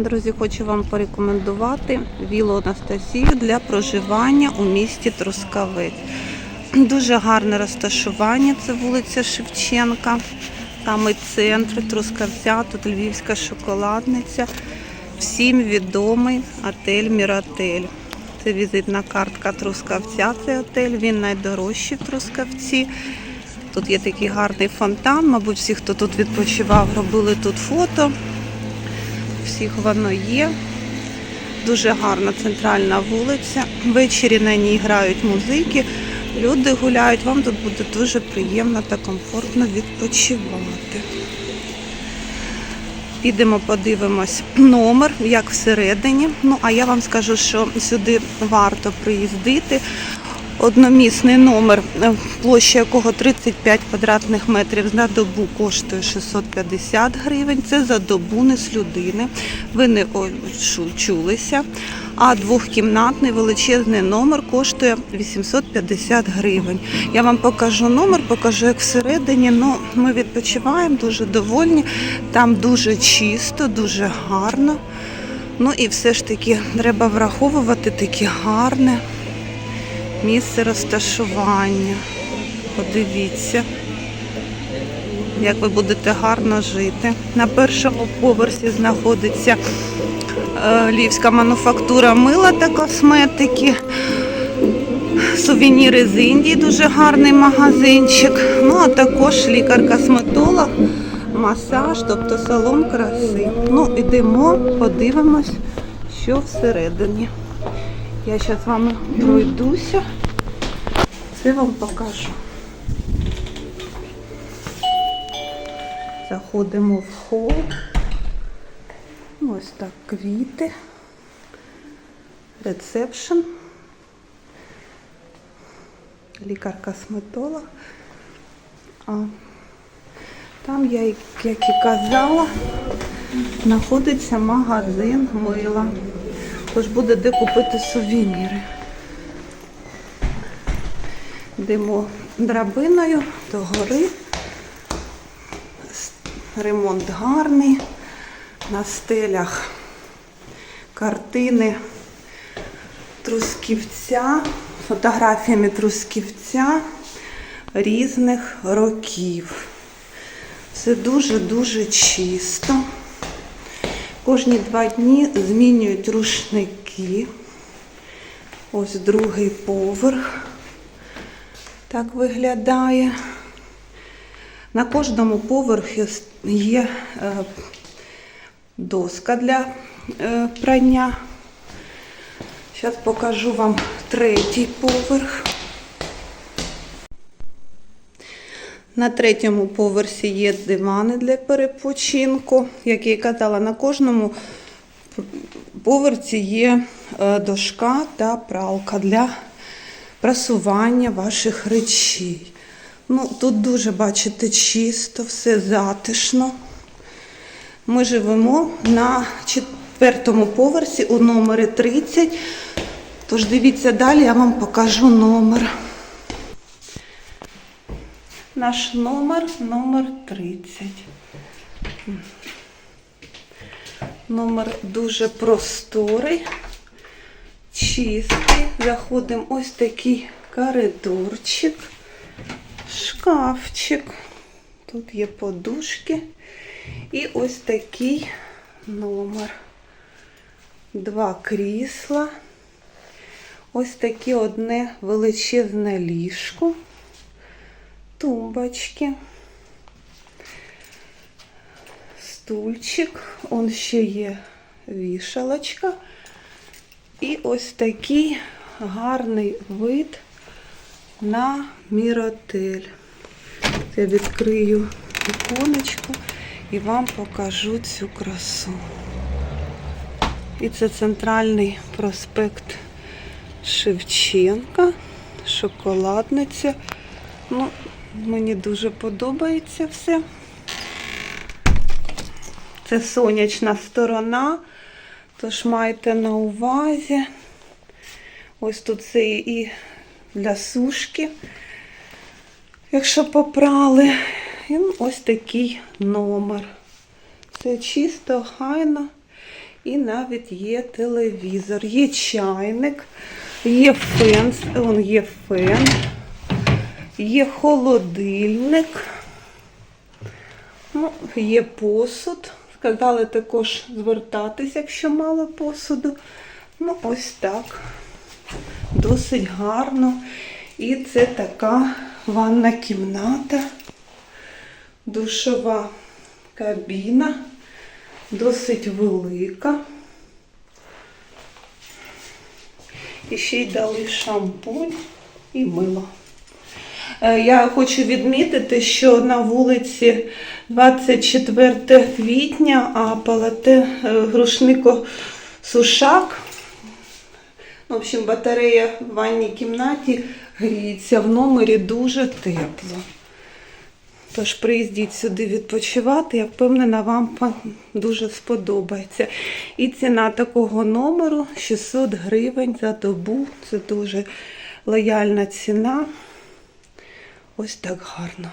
Друзі, хочу вам порекомендувати вілу Анастасію для проживання у місті Трускавець. Дуже гарне розташування, це вулиця Шевченка, саме центр Трускавця, тут львівська шоколадниця. Всім відомий отель Міротель. Це візитна картка Трускавця, цей отель. Він найдорожчий в Трускавці. Тут є такий гарний фонтан. Мабуть, всі, хто тут відпочивав, робили тут фото. Всіх воно є. Дуже гарна центральна вулиця. Ввечері на ній грають музики. Люди гуляють. Вам тут буде дуже приємно та комфортно відпочивати. Підемо, подивимось номер, як всередині. Ну, а я вам скажу, що сюди варто приїздити. Одномісний номер, е, площа якого 35 квадратних метрів на добу коштує 650 гривень. Це за добу не з людини. Ви не чулися. А двохкімнатний величезний номер коштує 850 гривень. Я вам покажу номер, покажу, як всередині. Ну, ми відпочиваємо, дуже довольні. Там дуже чисто, дуже гарно. Ну і все ж таки треба враховувати таке гарне місце розташування. Подивіться, як ви будете гарно жити. На першому поверсі знаходиться е, львівська мануфактура мила та косметики. Сувеніри з Індії, дуже гарний магазинчик. Ну, а також лікар-косметолог, масаж, тобто салон краси. Ну, ідемо, подивимось, що всередині. Я зараз з вами пройдуся, це вам покажу. Заходимо в хол. Ось так квіти. Рецепшн. Лікар-косметолог. А там, як і казала, знаходиться магазин мила. Тож буде де купити сувеніри. Йдемо драбиною до гори. Ремонт гарний. На стелях картини Трусківця, фотографіями Трусківця різних років. Все дуже-дуже чисто. Кожні два дні змінюють рушники. Ось другий поверх. Так виглядає. На кожному поверхі є е, доска для е, прання. Зараз покажу вам третій поверх. На третьому поверсі є дивани для перепочинку. Як я і казала, на кожному поверсі є е, дошка та пралка для прасування ваших речей. Ну, тут дуже, бачите, чисто, все затишно. Ми живемо на четвертому поверсі у номері 30. Тож дивіться далі, я вам покажу номер. Наш номер номер 30. Номер дуже просторий, чистий. Заходимо ось такий коридорчик, шкафчик. Тут є подушки. І ось такий номер. Два крісла. Ось таке одне величезне ліжко тумбочки, стульчик, он ще є вішалочка. І ось такий гарний вид на міротель. Я відкрию іконочку і вам покажу цю красу. І це центральний проспект Шевченка, шоколадниця. Ну, Мені дуже подобається все. Це сонячна сторона, тож майте на увазі. Ось тут це і для сушки, якщо попрали. І ось такий номер. Все чисто, хайно. І навіть є телевізор, є чайник, є фен, он є фен, є холодильник, ну, є посуд. Сказали також звертатись, якщо мало посуду. Ну, ось так. Досить гарно. І це така ванна кімната, душова кабіна, досить велика. І ще й дали шампунь і мило. Е, Я хочу відмітити, що на вулиці 24 квітня, а палате е, Грушнико Сушак. В общем, батарея в ванній кімнаті гріється в номері дуже тепло. Тож приїздіть сюди відпочивати, я впевнена, вам дуже сподобається. І ціна такого номеру 600 гривень за добу. Це дуже лояльна ціна. Ось так гарно.